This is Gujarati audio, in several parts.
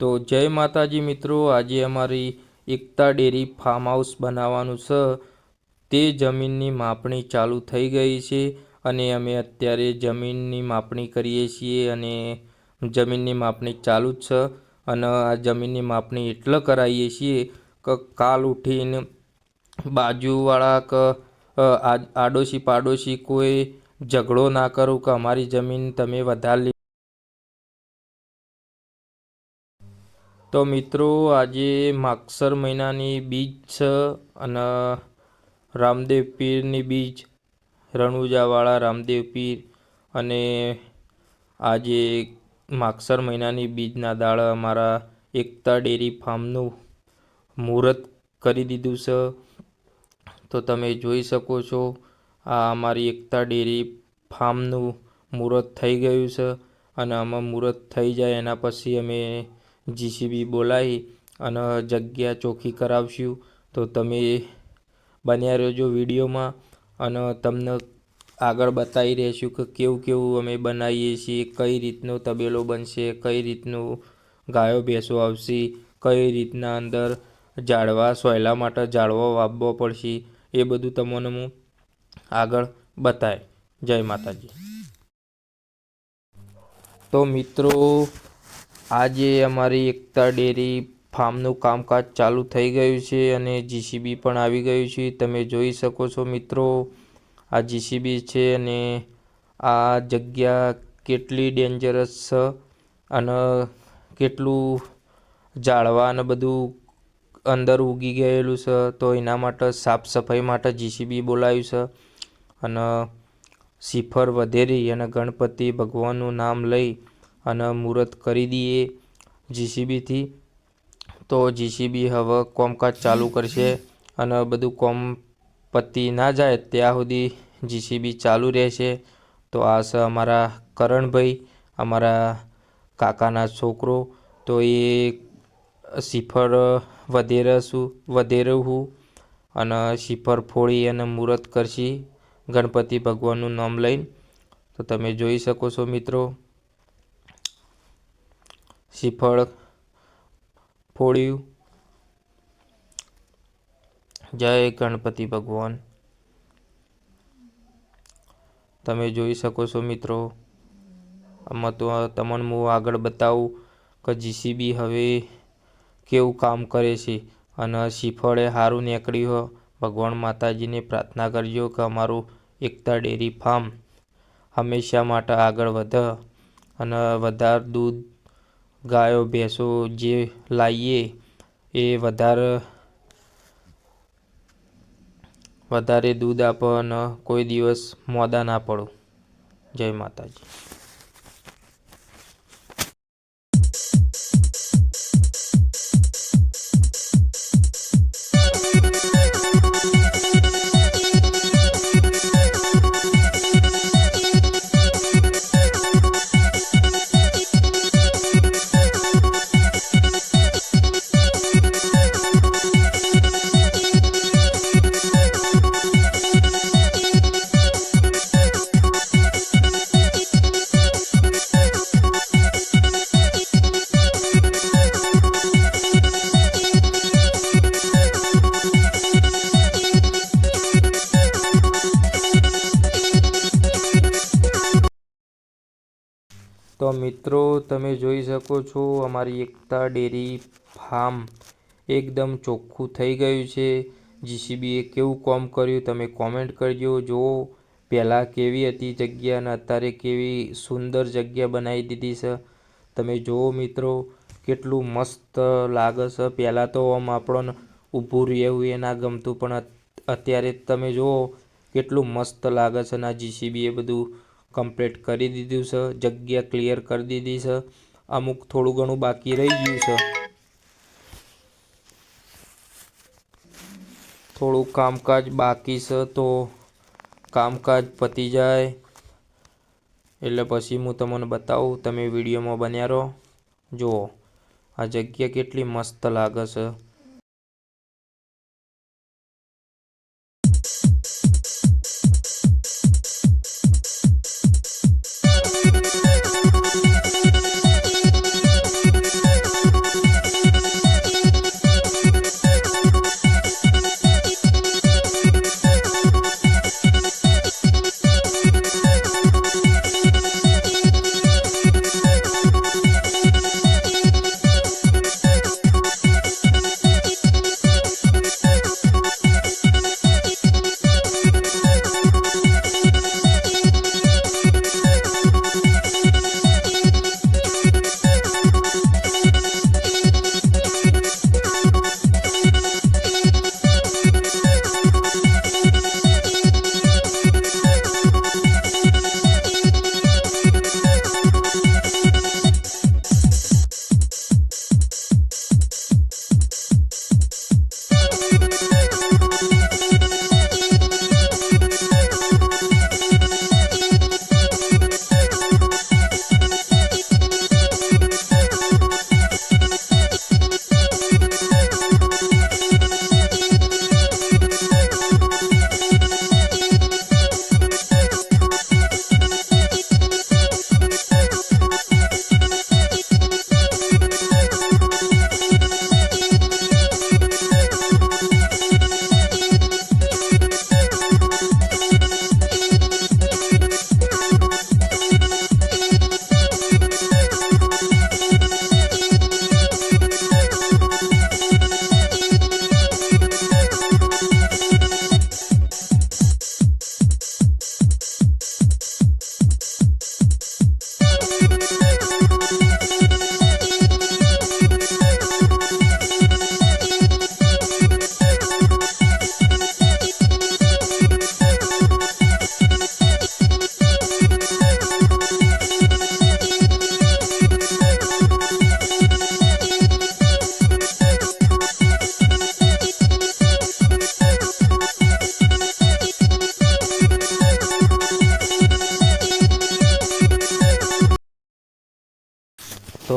તો જય માતાજી મિત્રો, આજે અમારી એકતા ડેરી ફાર્મ હાઉસ બનાવવાનું છે તે જમીનની માપણી ચાલુ થઈ ગઈ છે અને અમે અત્યારે જમીનની માપણી કરીએ છીએ અને જમીનની માપણી ચાલુ જ છે અને આ જમીનની માપણી એટલે કરાવીએ છીએ કે કાલ ઉઠીને બાજુવાળા કે આડોશી પાડોશી કોઈ ઝઘડો ના કરું કે અમારી જમીન તમે વધારે તો મિત્રો, આજે માગસર મહિનાની બીજ છે અને રામદેવ પીરની બીજ. રણુજાવાળા રામદેવ પીર અને આજે માગસર મહિનાની બીજના દાળ અમારા એકતા ડેરી ફાર્મનું મુહૂર્ત કરી દીધું છે. તો તમે જોઈ શકો છો, આ અમારી એકતા ડેરી ફાર્મનું મુહૂર્ત થઈ ગયું છે અને આમાં મુહૂર્ત થઈ જાય એના પછી અમે જીસીબી બોલાવી અને જગ્યા ચોખ્ખી કરાવશું. તો તમે બન્યા રહેજો વિડીયોમાં અને તમને આગળ બતાવી રહીશું કે કેવું કેવું અમે બનાવીએ છીએ, કઈ રીતનો તબેલો બનશે, કઈ રીતનું ગાયો ભેંસો આવશે, કઈ રીતના અંદર ઝાડવા, સોયલા માટે ઝાડવા વાવવો પડશે, એ બધું તમને હું આગળ બતાય. જય માતાજી. તો મિત્રો આજે અમારી એકતા ડેરી ફાર્મનું કામકાજ ચાલુ થઈ ગયું છે અને જીસીબી પણ આવી ગયું છે. તમે જોઈ શકો છો મિત્રો, આ જીસીબી છે અને આ જગ્યા કેટલી ડેન્જરસ છે અને કેટલું ઝાડવા અને બધું અંદર ઉગી ગયેલું છે. તો એના માટે સાફ સફાઈ માટે જીસીબી બોલાવ્યું છે અને સિફર વધેરી અને ગણપતિ ભગવાનનું નામ લઈ અને મુહૂર્ત કરી દઈએ જીસીબીથી તો જીસીબી હવે કોમકાજ ચાલુ કરશે અને બધું કોમ પતી ના જાય ત્યાં સુધી જીસીબી ચાલુ રહેશે. તો આ છે અમારા કરણભાઈ, અમારા કાકાના છોકરો. તો એ સિફર વધેરે શું વધેરે હું અને સિફર ફોડી અને મુહૂર્ત કરશી ગણપતિ ભગવાનનું નામ લઈને. તો તમે જોઈ શકો છો મિત્રો. શ્રીફળ ફોડ્યું. જય ગણપતિ ભગવાન. તમે જોઈ શકો છો મિત્રો, આમાં તો તમને હું આગળ બતાવું કે જીસીબી હવે કેવું કામ કરે છે અને શ્રીફળે સારું નીકળ્યું ભગવાન માતાજીને પ્રાર્થના કરજો કે અમારું એકતા ડેરી ફાર્મ હંમેશા માટે આગળ વધે અને વધારે દૂધ ગાયો, ભેંસો જે લાવીએ એ વધારે વધારે દૂધ આપવાના કોઈ દિવસ મોદા ના પડો. જય માતાજી. તો મિત્રો, તમે જોઈ શકો છો અમારી એકતા ડેરી ફાર્મ એકદમ ચોખ્ખું થઈ ગયું છે. જીસીબીએ કેવું કોમ કર્યું તમે કોમેન્ટ કરજો. જુઓ, પહેલાં કેવી હતી જગ્યા અને અત્યારે કેવી સુંદર જગ્યા બનાવી દીધી છે. તમે જુઓ મિત્રો, કેટલું મસ્ત લાગે છે. પહેલાં તો આમ આપણને ઊભું રહેવું એ ના ગમતું, પણ અત્યારે તમે જુઓ, કેટલું મસ્ત લાગે છે ના જીસીબીએ બધું. કમ્પ્લીટ કરી દીધું છે, જગ્યા ક્લિયર કરી દીધી છે, અમુક થોડું ઘણું બાકી રહી ગયું છે. થોડું કામકાજ બાકી છે તો કામકાજ પતી જાય. એટલે પછી હું તમને બતાવું, તમે વિડીયોમાં બન્યા રહો. જુઓ, આ જગ્યા કેટલી મસ્ત લાગે છે.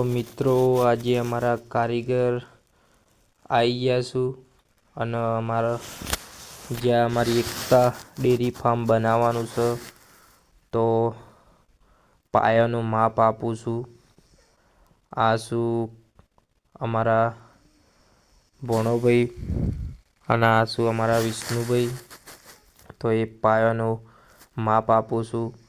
મિત્રો, આજે અમારા કારીગર આવી ગયા છું અને અમારા, જ્યાં અમારી એકતા ડેરી ફાર્મ બનાવવાનું છે, તો પાયાનું માપ આપું છું. આ શું? અમારા ભોણોભાઈ અને આ શું? અમારા વિષ્ણુભાઈ. તો એ પાયાનું માપ આપું છું.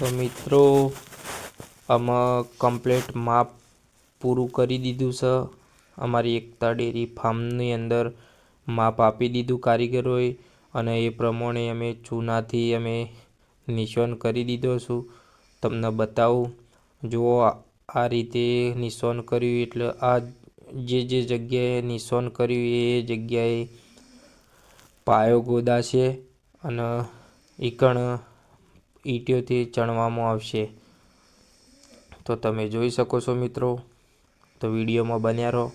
તો મિત્રો, આમાં કમ્પ્લેટ માપ પૂરું કરી દીધું છે. અમારી એકતા ડેરી ફાર્મની અંદર માપ આપી દીધું કારીગરોએ અને એ પ્રમાણે અમે ચૂનાથી અમે નિશાન કરી દીધો છું. તમને બતાવું, જુઓ આ રીતે નિશાન કર્યું એટલે આ જે જે જગ્યાએ નિશાન કર્યું એ જગ્યાએ પાયો ગોદા છે અને ઈકણ ઈંટોથી ચણવામાં આવશે. તો તમે જોઈ શકો છો મિત્રો તો વિડીયોમાં બન્યા રહો.